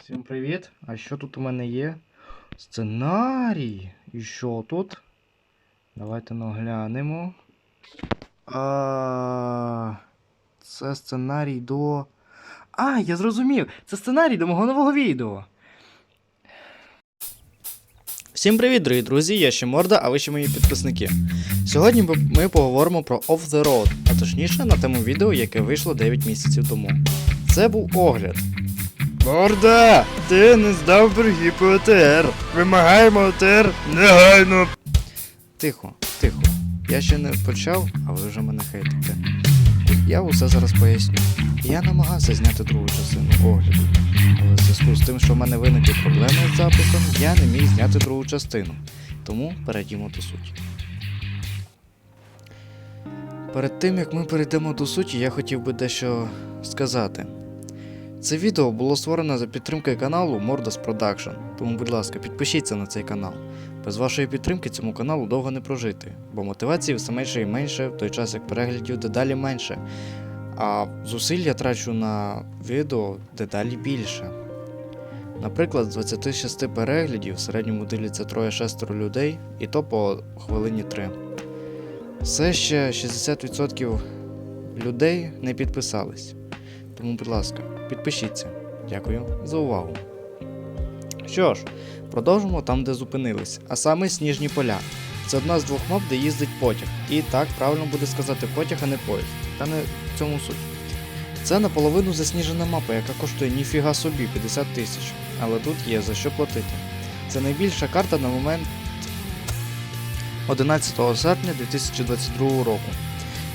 Всім привіт! А що тут у мене є? Сценарій. І що тут? Давайте наглянемо. А, це сценарій до. А, я зрозумів! Це сценарій до мого нового відео. Всім привіт, дорогі друзі! Я ще морда, а ви ще мої підписники. Сьогодні ми- поговоримо про Off the Road, а точніше на тему відео, яке вийшло 9 місяців тому. Це був огляд. Морда! Ти не здав борги по ОТР. Вимагаємо ОТР негайно. Тихо, тихо. Я ще не почав, а ви вже мене хейтите. Я усе зараз поясню. Я намагався зняти другу частину огляду. Але в зв'язку з тим, що в мене виникли проблеми з записом, я не міг зняти другу частину. Тому перейдімо до суті. Перед тим як ми перейдемо до суті, я хотів би дещо сказати. Це відео було створено за підтримкою каналу Mordos Production, тому, будь ласка, підпишіться на цей канал. Без вашої підтримки цьому каналу довго не прожити, бо мотивації все менше і менше, в той час як переглядів дедалі менше. А зусиль я трачу на відео дедалі більше. Наприклад, з 26 переглядів в середньому дивляться троє-шестеро людей, і то по хвилині 3. Все ще 60% людей не підписались. Тому, будь ласка, підпишіться. Дякую за увагу. Що ж, продовжимо там, де зупинились, а саме сніжні поля. Це одна з двох мап, де їздить потяг. І так, правильно буде сказати потяг, а не поїзд. Та не в цьому суть. Це наполовину засніжена мапа, яка коштує ніфіга собі 50 тисяч. Але тут є за що платити. Це найбільша карта на момент 11 серпня 2022 року.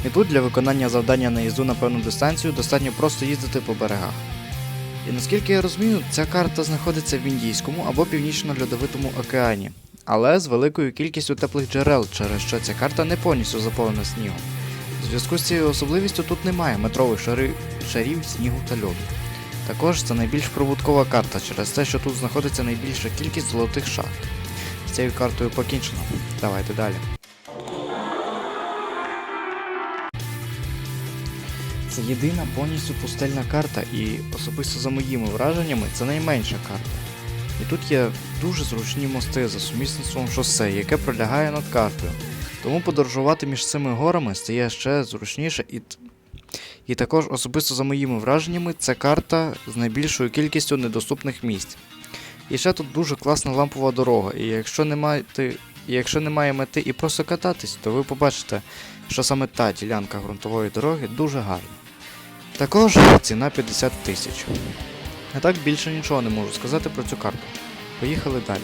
І тут для виконання завдання на їзду на певну дистанцію достатньо просто їздити по берегах. І наскільки я розумію, ця карта знаходиться в Індійському або Північно-Льодовитому океані, але з великою кількістю теплих джерел, через що ця карта не повністю заповнена снігом. У зв'язку з цією особливістю тут немає метрових шари... шарів снігу та льоду. Також це найбільш прибуткова карта через те, що тут знаходиться найбільша кількість золотих шахт. З цією картою покінчено. Давайте далі. Це єдина повністю пустельна карта, і особисто за моїми враженнями, це найменша карта. І тут є дуже зручні мости за сумісництвом шосе, яке пролягає над картою. Тому подорожувати між цими горами стає ще зручніше і. І також особисто за моїми враженнями, це карта з найбільшою кількістю недоступних місць. І ще тут дуже класна лампова дорога, і якщо не маєте, і якщо немає мети і просто кататись, то ви побачите, що саме та ділянка ґрунтової дороги дуже гарна. Також ціна 50 тисяч. А так більше нічого не можу сказати про цю карту. Поїхали далі.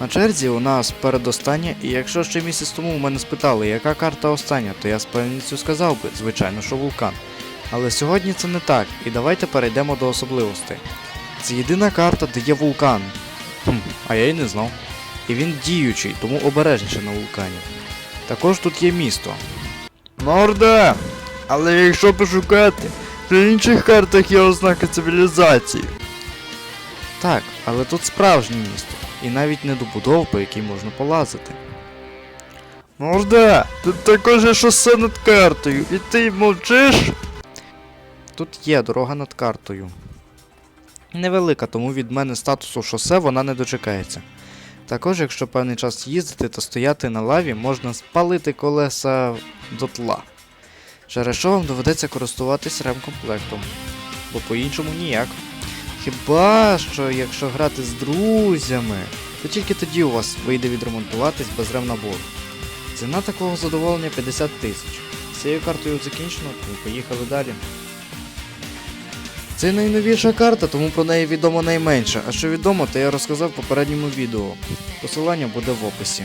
На черзі у нас передостання, і якщо ще місяць тому мене спитали, яка карта остання, то я з певністю сказав би, звичайно, що вулкан. Але сьогодні це не так, і давайте перейдемо до особливостей. Це єдина карта, де є вулкан. Хм, а я й не знав. І він діючий, тому обережніше на вулкані. Також тут є місто. Морда! Але якщо пошукати, то в інших картах є ознаки цивілізації. Так, але тут справжнє місто, і навіть не добудов, по якій можна полазити. Морда, тут також є шосе над картою, і ти мовчиш? Тут є дорога над картою. Невелика, тому від мене статусу шосе вона не дочекається. Також, якщо певний час їздити та стояти на лаві, можна спалити колеса дотла. Через що вам доведеться користуватись ремкомплектом, бо по-іншому ніяк. Хіба що якщо грати з друзями, то тільки тоді у вас вийде відремонтуватись без ремнабору. Ціна такого задоволення 50 тисяч. З цією картою закінчено, тому поїхали далі. Це найновіша карта, тому про неї відомо найменше. А що відомо, то я розказав в попередньому відео. Посилання буде в описі.